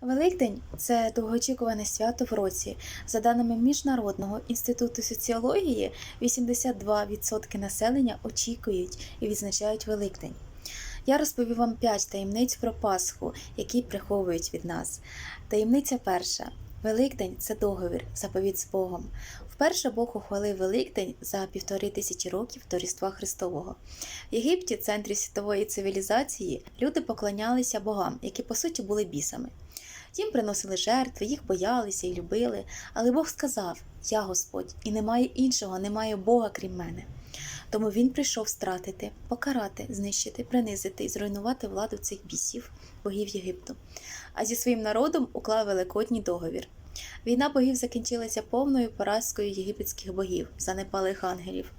Великдень це довгоочікуване свято в році. За даними Міжнародного інституту соціології, 82% населення очікують і відзначають Великдень. Я розповів вам 5 таємниць про Пасху, які приховують від нас. Таємниця перша. Великдень це договір, заповідь з Богом. Вперше Бог ухвалив Великдень за півтори тисячі років до Різдва Христового. В Єгипті, центрі світової цивілізації, люди поклонялися богам, які по суті були бісами. Їм приносили жертви, їх боялися і любили, але Бог сказав: Я Господь, і немає іншого, немає Бога крім мене. Тому він прийшов стратити, покарати, знищити, принизити і зруйнувати владу цих бісів, богів Єгипту. А зі своїм народом уклав великодній договір. Війна богів закінчилася повною поразкою єгипетських богів, занепалих ангелів.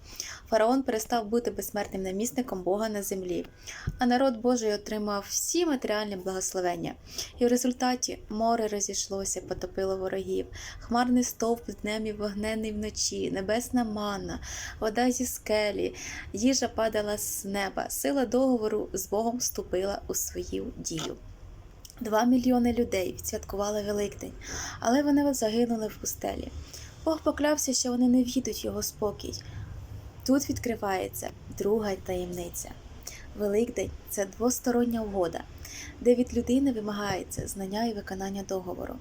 Фараон перестав бути безсмертним намісником Бога на землі, а народ Божий отримав всі матеріальні благословення. І в результаті море розійшлося, потопило ворогів, хмарний стовп днем і вогненний вночі, небесна манна, вода зі скелі, їжа падала з неба, сила договору з Богом вступила у свою дію. Два мільйони людей відсвяткували Великдень, але вони загинули в пустелі. Бог поклявся, що вони не в'їдуть його спокій. Тут відкривається друга таємниця. Великдень це двостороння угода, де від людини вимагається знання і виконання договору.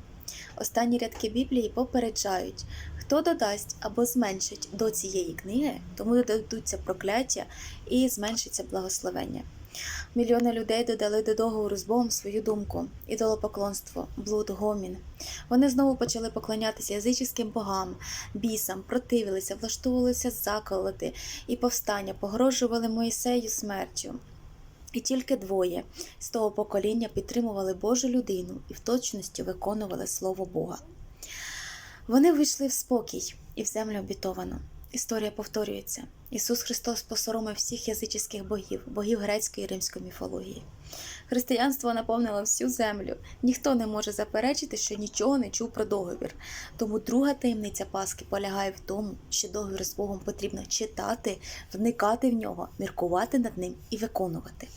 Останні рядки Біблії попереджають, хто додасть або зменшить до цієї книги, тому додадуться прокляття і зменшиться благословення. Мільйони людей додали до договору з Богом свою думку, ідолопоклонство, блуд, гомін. Вони знову почали поклонятися язичським богам, бісам, противилися, влаштовувалися заколоти і повстання, погрожували Моїсею смертю. І тільки двоє з того покоління підтримували Божу людину і в точності виконували Слово Бога. Вони вийшли в спокій і в землю обітовану. Історія повторюється. Ісус Христос посоромив всіх язичних богів, богів грецької і римської міфології. Християнство наповнило всю землю. Ніхто не може заперечити, що нічого не чув про договір. Тому друга таємниця Пасхи полягає в тому, що договір з Богом потрібно читати, вникати в нього, міркувати над ним і виконувати.